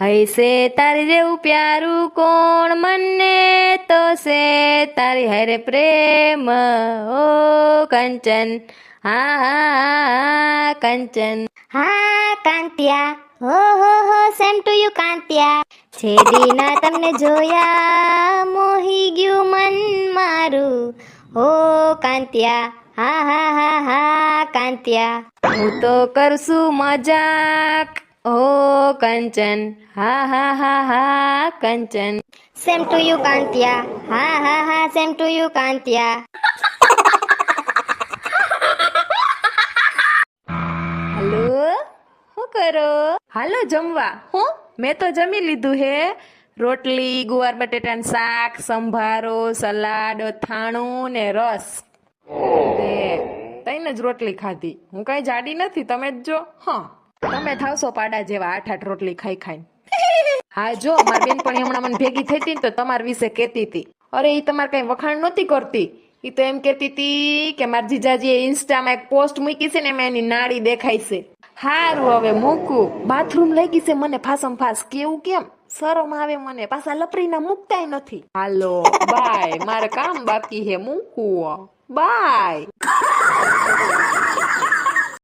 હૈસે તારી જેવું પ્યારું કોણ મને તો છે તારી હરે પ્રેમ ઓ કંચન હા હા કંચન. હા કાંતિયા હો હો હો સેમ ટુ યુ કાંતિયા. છે દીના તમને જોયા મોહી ગયું મન મારું. હો કાંતિયા હા હા હા હા કાંતિયા. હું તો કરશું મજાક ઓ કંચન હા હા હા હા Kanchan. Same to you Kantiya હા હા હા same to you Kantiya hello? શું કરો? હાલો જમવા. હું? મેં તો જમી લીધું હે. રોટલી ગુવાર બટેટાનું શાક સંભારો સલાડ અથાણું ને રસ. તે તઈને જ રોટલી ખાધી. હું કઈ જાડી નથી તમે જ જો. હા. તમે થાવશો પાડા જેવા આઠ આઠ રોટલી ખાઈ ખાઈ હા, જો મારી બેનપણી હમણાં મને ભેગી થઈ હતી તો તમારા વિશે કહેતી હતી. અરે એ તમારે કઈ વખાણ નહોતી કરતી. એ તો એમ કહેતી હતી કે મારા જીજાજીએ ઇન્સ્ટામાં એક પોસ્ટ મૂકી છે ને એમાં એની નાળી દેખાય છે. હારું, હવે મૂકું. બાથરૂમ લઈ ગઈ છે મને ફાસમ ફાસ. કેવું કેમ? શરમ આવે મને. પાછા લપડીના મૂકતાય નથી. Hello, bye. મારે કામ બાકી હે. મૂકવું બાય.